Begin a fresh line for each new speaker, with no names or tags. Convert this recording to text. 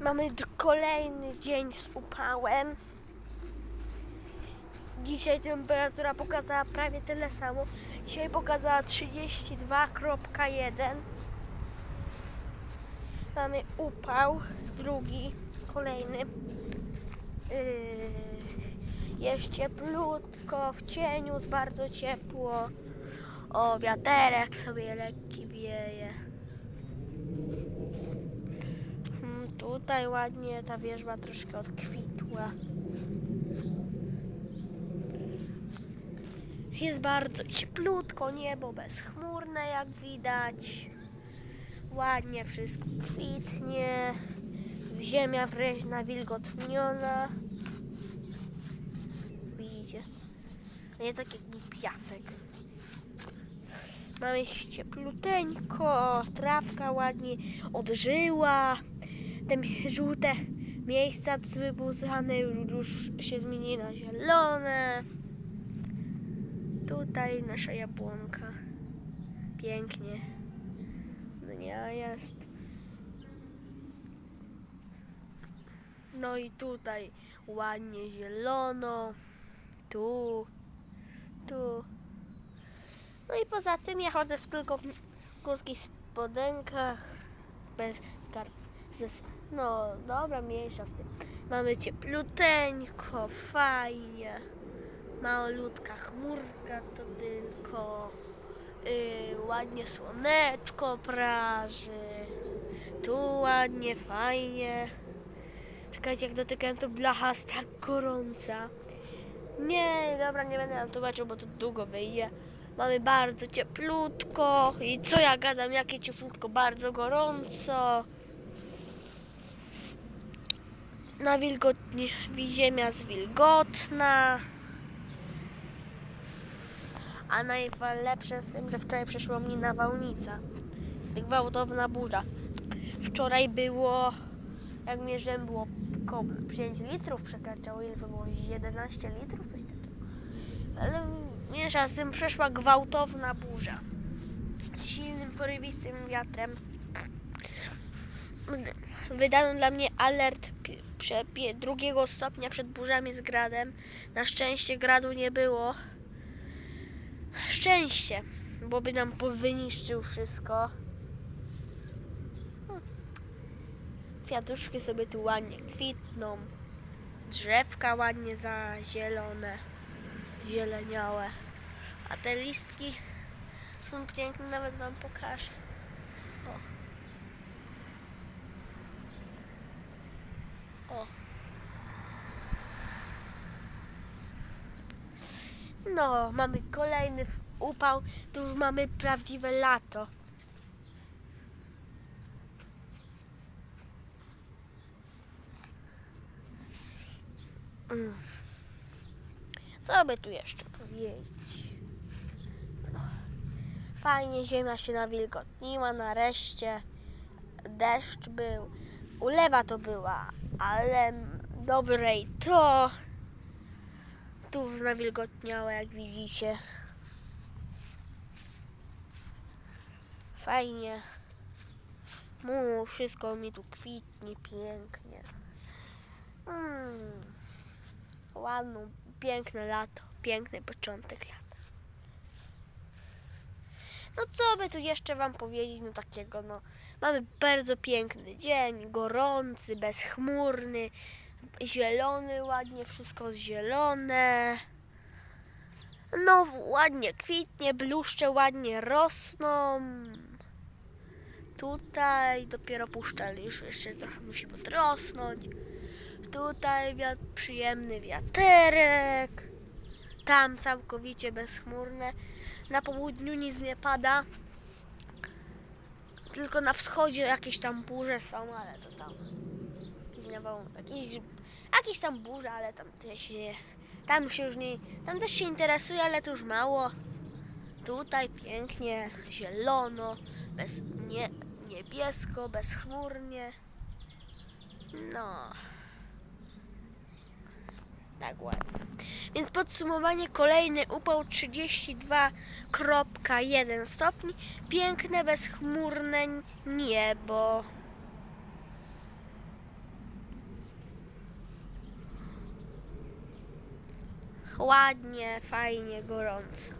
Mamy kolejny dzień z upałem. Dzisiaj temperatura pokazała prawie tyle samo. Dzisiaj pokazała 32.1. Mamy upał, drugi, kolejny. Yy, jest cieplutko, w cieniu jest bardzo ciepło. O, wiaterek sobie lekki wieje. Mm, Tutaj ładnie ta wierzba troszkę odkwitła. Jest bardzo cieplutko, niebo bezchmurne jak widać. Ładnie wszystko kwitnie. Ziemia wreźna, wilgotniona. Widzicie? Nie tak jakby piasek. Mamy ciepluteńko, trawka ładnie odżyła. Te żółte miejsca wybuzane już się zmieni na zielone. Tutaj nasza jabłonka. Pięknie. No nie jest. No i tutaj ładnie zielono. Tu. Tu. No i poza tym ja chodzę tylko w krótkich spodenkach. Bez skarb. No dobra, mniejsza z tym. Mamy ciepluteńko, fajnie. Malutka chmurka to tylko. Yy, ładnie słoneczko praży. Tu ładnie, fajnie. Czekajcie, jak dotykałem to blacha jest tak gorąca. Nie, dobra, nie będę wam tłumaczył, bo to długo wyjdzie. Mamy bardzo cieplutko. I co ja gadam, jakie cieplutko, bardzo gorąco. Na wilgotni, ziemia jest wilgotna. A najlepsze z tym, że wczoraj przeszła mi nawałnica. Gwałtowna burza. Wczoraj było, jak mierzyłem, było około 5 litrów przekraczało. Ile to było? 11 litrów? Coś takiego. Ale mniejsza z tym przeszła gwałtowna burza. Z silnym, porywistym wiatrem. Wydano dla mnie alert drugiego stopnia przed burzami z gradem. Na szczęście gradu nie było. Szczęście, bo by nam wyniszczył wszystko. Hmm. Kwiatuszki sobie tu ładnie kwitną. Drzewka ładnie zazielone, zieleniałe. A te listki są piękne, nawet wam pokażę. O. O. No, mamy kolejny upał, tu już mamy prawdziwe lato. Mm. Co by tu jeszcze powiedzieć? No. Fajnie ziemia się nawilgotniła nareszcie. Deszcz był. Ulewa to była, ale dobrej to tu nawilgotniałe, jak widzicie. Fajnie. Mu, wszystko mi tu kwitnie pięknie. Mm. Ładno, piękne lato, piękny początek lata. No co by tu jeszcze wam powiedzieć, no takiego, no. Mamy bardzo piękny dzień, gorący, bezchmurny, zielony, ładnie wszystko zielone. No, ładnie kwitnie, bluszcze ładnie rosną. Tutaj dopiero puszczali, już jeszcze trochę musi podrosnąć. Tutaj wiat, przyjemny wiaterek. Tam całkowicie bezchmurne. Na południu nic nie pada. Tylko na wschodzie jakieś tam burze są, ale to tam. Jakieś, nawał- jakieś, jakieś tam burze, ale tam też nie. Tam się już nie. Tam też się interesuje, ale to już mało. Tutaj pięknie, zielono, bez, nie, niebiesko, bezchmurnie. No. Tak ładnie. Więc podsumowanie kolejny upał 32.1 stopni. Piękne, bezchmurne niebo. Ładnie, fajnie, gorąco.